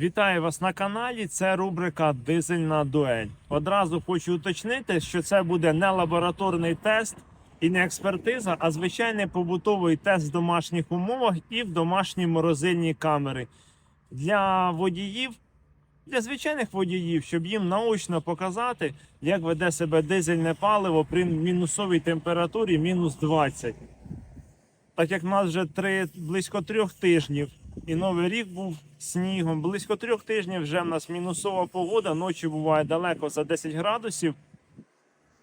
Вітаю вас на каналі. Це рубрика Дизельна дуель. Одразу хочу уточнити, що це буде не лабораторний тест і не експертиза, а звичайний побутовий тест в домашніх умовах і в домашній морозильній камери. Для водіїв, для звичайних водіїв, щоб їм наочно показати, як веде себе дизельне паливо при мінусовій температурі мінус 20. Так як в нас вже три, близько трьох тижнів і новий рік був снігом. Близько трьох тижнів вже в нас мінусова погода, ночі буває далеко за 10 градусів.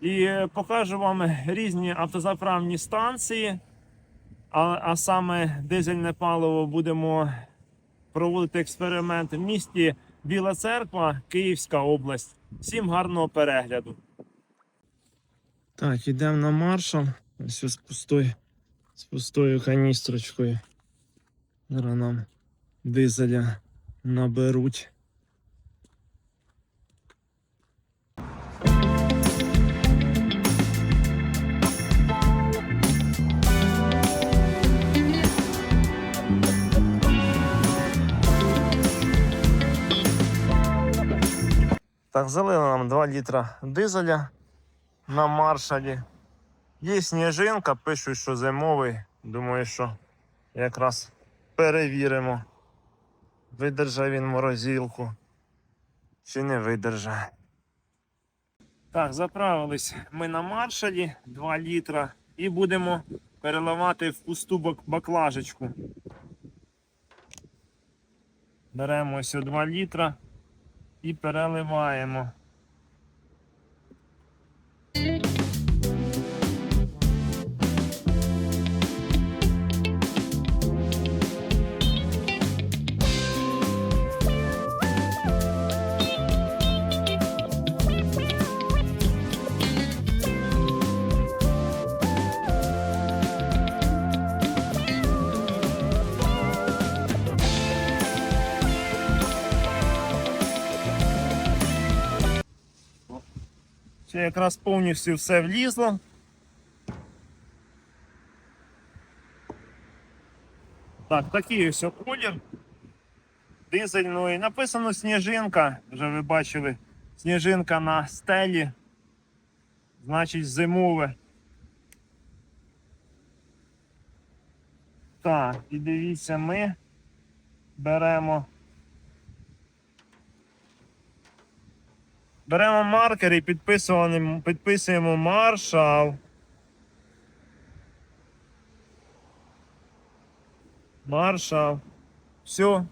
І покажу вам різні автозаправні станції, а, а саме дизельне паливо будемо проводити експеримент в місті Біла Церква, Київська область. Всім гарного перегляду. Так, йдемо на маршал. Ось з пустою, з пустою каністрочкою. Зараз нам дизеля наберуть. Так, залили нам 2 літра дизеля на маршалі. Є сніжинка, пишуть, що зимовий. Думаю, що якраз перевіримо. Видержав він морозилку. Чи не видержав. Так, заправились ми на маршалі 2 літра і будемо переливати в пусту баклажечку. Беремо ось 2 літра і переливаємо. Це якраз повністю все влізло. Так, такий ось колір дизельної. Написано сніжинка, вже ви бачили, сніжинка на стелі. Значить, зимове. Так, і дивіться, ми беремо. Беремо маркер і підписуємо, маршал. Маршал. Все.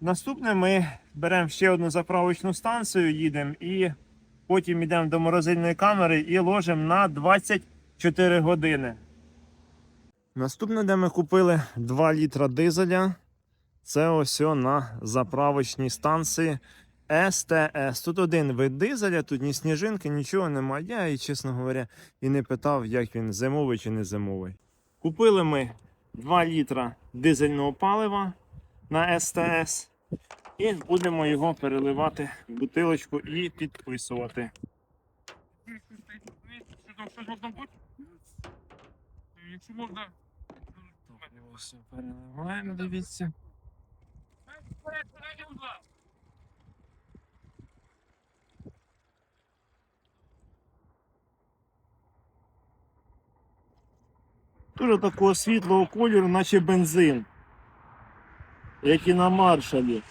Наступне ми беремо ще одну заправочну станцію, їдемо і потім йдемо до морозильної камери і ложимо на 24 години. Наступне, де ми купили 2 літра дизеля. Це ось на заправочній станції. СТС. Тут один вид дизеля, тут ні сніжинки, нічого немає. Я, і, чесно говоря, і не питав, як він зимовий чи не зимовий. Купили ми 2 літра дизельного палива на СТС і будемо його переливати в бутилочку і підписувати. Що там щось можна бути? Якщо можна. Переливаємо, дивіться. Дуже такого світлого кольору, наче бензин. Як і на маршалі.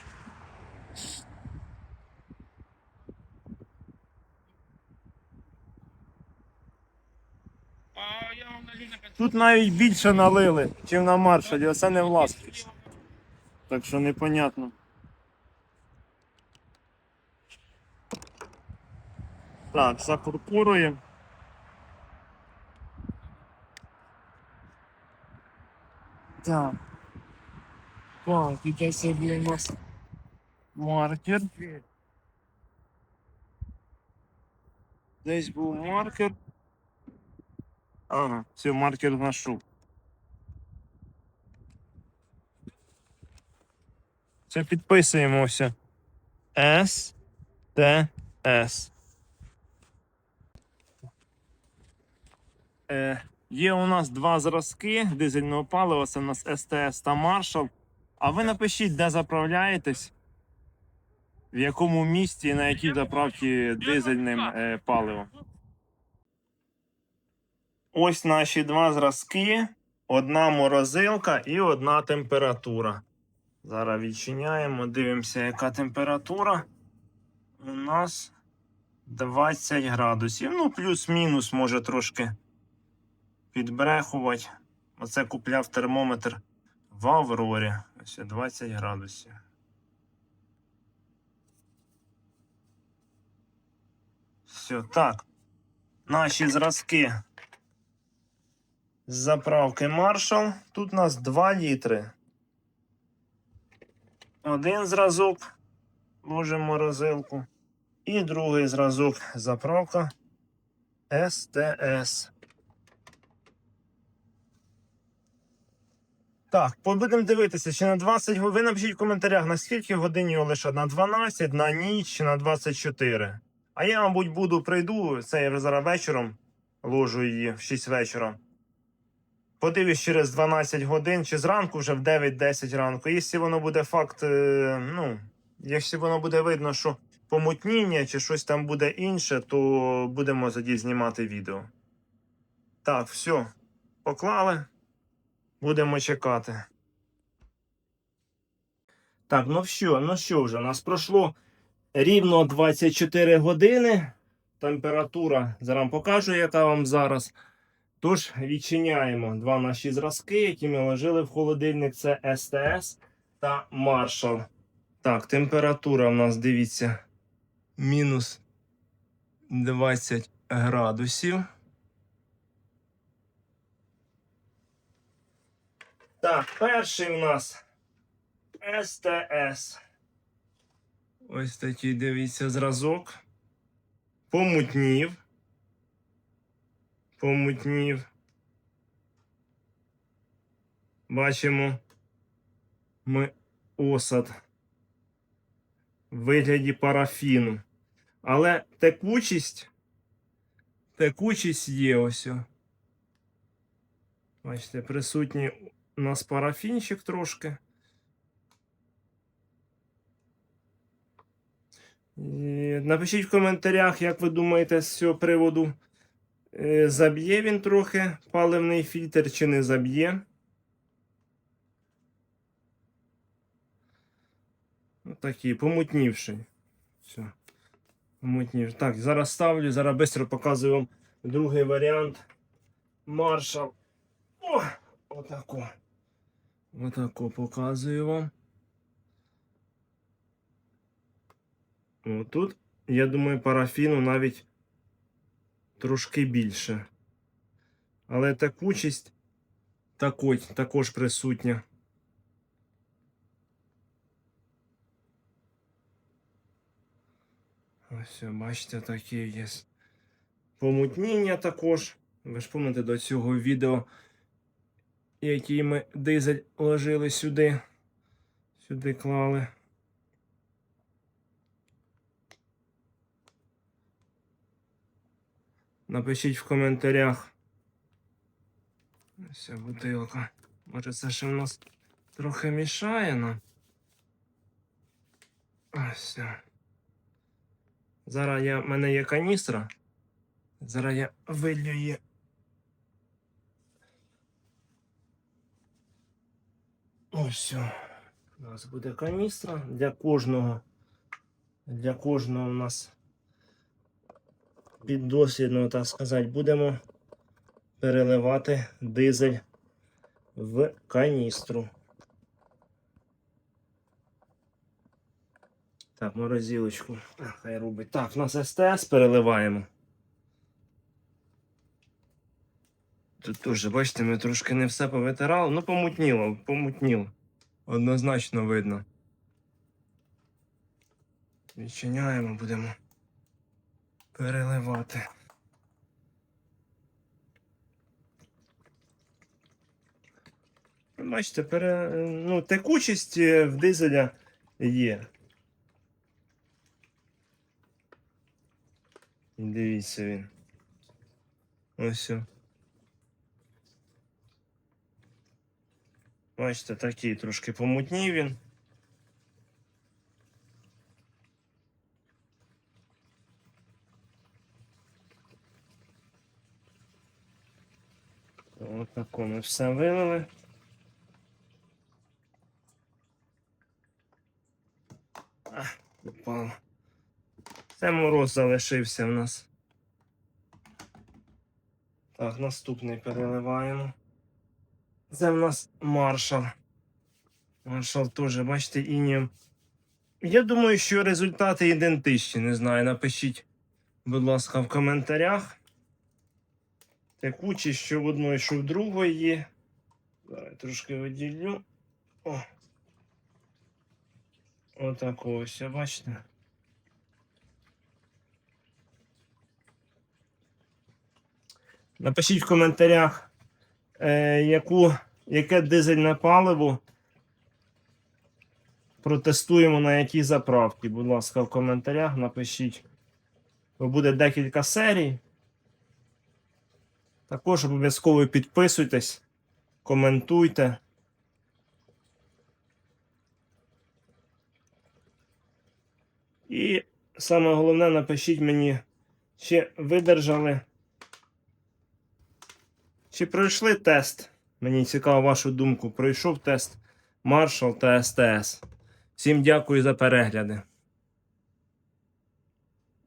А я вам налю на 500. Тут навіть більше налили, ніж на маршалі, оце не власність. Так що непонятно. Так, закуркуруємо. Так. Так, і де собі у нас маркер. Десь був маркер. Ага, все, маркер знайшов. Це підписуємося. С Т С. Е, є у нас два зразки дизельного палива. Це у нас СТС та Marshall. А ви напишіть, де заправляєтесь, в якому місті і на якій заправці дизельним е, паливом. Ось наші два зразки. Одна морозилка і одна температура. Зараз відчиняємо, дивимося, яка температура. У нас 20 градусів. Ну, плюс-мінус може трошки підбрехувати. Оце купляв термометр в Аврорі. Ось 20 градусів. Все, так. Наші зразки з заправки Marshall. Тут у нас 2 літри. Один зразок ложимо морозилку. І другий зразок заправка СТС. Так, будемо дивитися, чи на 20 годин. Ви напишіть в коментарях, на скільки годин його лише на 12, на ніч чи на 24. А я, мабуть, буду прийду, це зараз вечором ложу її в 6 вечора. Подивлюсь через 12 годин чи зранку вже в 9-10 ранку. Якщо воно буде факт, е, ну, якщо воно буде видно, що помутніння чи щось там буде інше, то будемо тоді знімати відео. Так, все. Поклали. Будемо чекати. Так, ну що, ну що вже, у нас пройшло рівно 24 години. Температура, зараз покажу, яка вам зараз. Тож, відчиняємо два наші зразки, які ми ложили в холодильник. Це СТС та Marshall. Так, температура у нас, дивіться, мінус 20 градусів. Так, перший у нас СТС. Ось такий, дивіться, зразок. Помутнів. Помутнів. Бачимо ми осад в вигляді парафіну. Але текучість, текучість є ось. Бачите, присутній у нас парафінчик трошки. Напишіть в коментарях, як ви думаєте з цього приводу. Е, Заб'є він трохи паливний фільтр чи не заб'є. Отакий, помутнівший. Все. Помутнівший. Так, зараз ставлю, зараз швидко показую вам другий варіант. Маршал. О! Отако. Отако показую вам. Отут, я думаю, парафіну навіть трошки більше. Але текучість також, також присутня. Ось, бачите, такі є. Помутніння також. Ви ж пам'ятаєте до цього відео, які ми дизель ложили сюди. Сюди клали. Напишіть в коментарях. Ось бутилка. Може це ще в нас трохи мішає нам. Ось. Зараз я, в мене є каністра. Зараз я вилью її. Ось. У нас буде каністра для кожного. Для кожного у нас піддослідно, так сказати, будемо переливати дизель в каністру. Так, морозилочку. Хай робить. Так, у нас СТС переливаємо. Тут теж, бачите, ми трошки не все повитирали. Ну, помутніло, помутніло. Однозначно видно. Відчиняємо, будемо переливати. Бачите, пере... ну, текучість е, в дизеля є. Дивіться він. Ось. о. Бачите, такий трошки помутнів він. Ось Отако ми все вилили. А, упало. Це мороз залишився в нас. Так, наступний переливаємо. Це в нас маршал. Маршал теж, бачите, інієм. Я думаю, що результати ідентичні. Не знаю. Напишіть, будь ласка, в коментарях. Текучі, що в одної, що в другої. Зараз трошки виділю. О. Отак ось, бачите. Напишіть в коментарях, е, яку, яке дизельне паливо протестуємо на якій заправці. Будь ласка, в коментарях напишіть. Бо буде декілька серій. Також обов'язково підписуйтесь, коментуйте. І саме головне, напишіть мені, чи видержали. Чи пройшли тест? Мені цікаво вашу думку. Пройшов тест Marshall та СТС. Всім дякую за перегляди.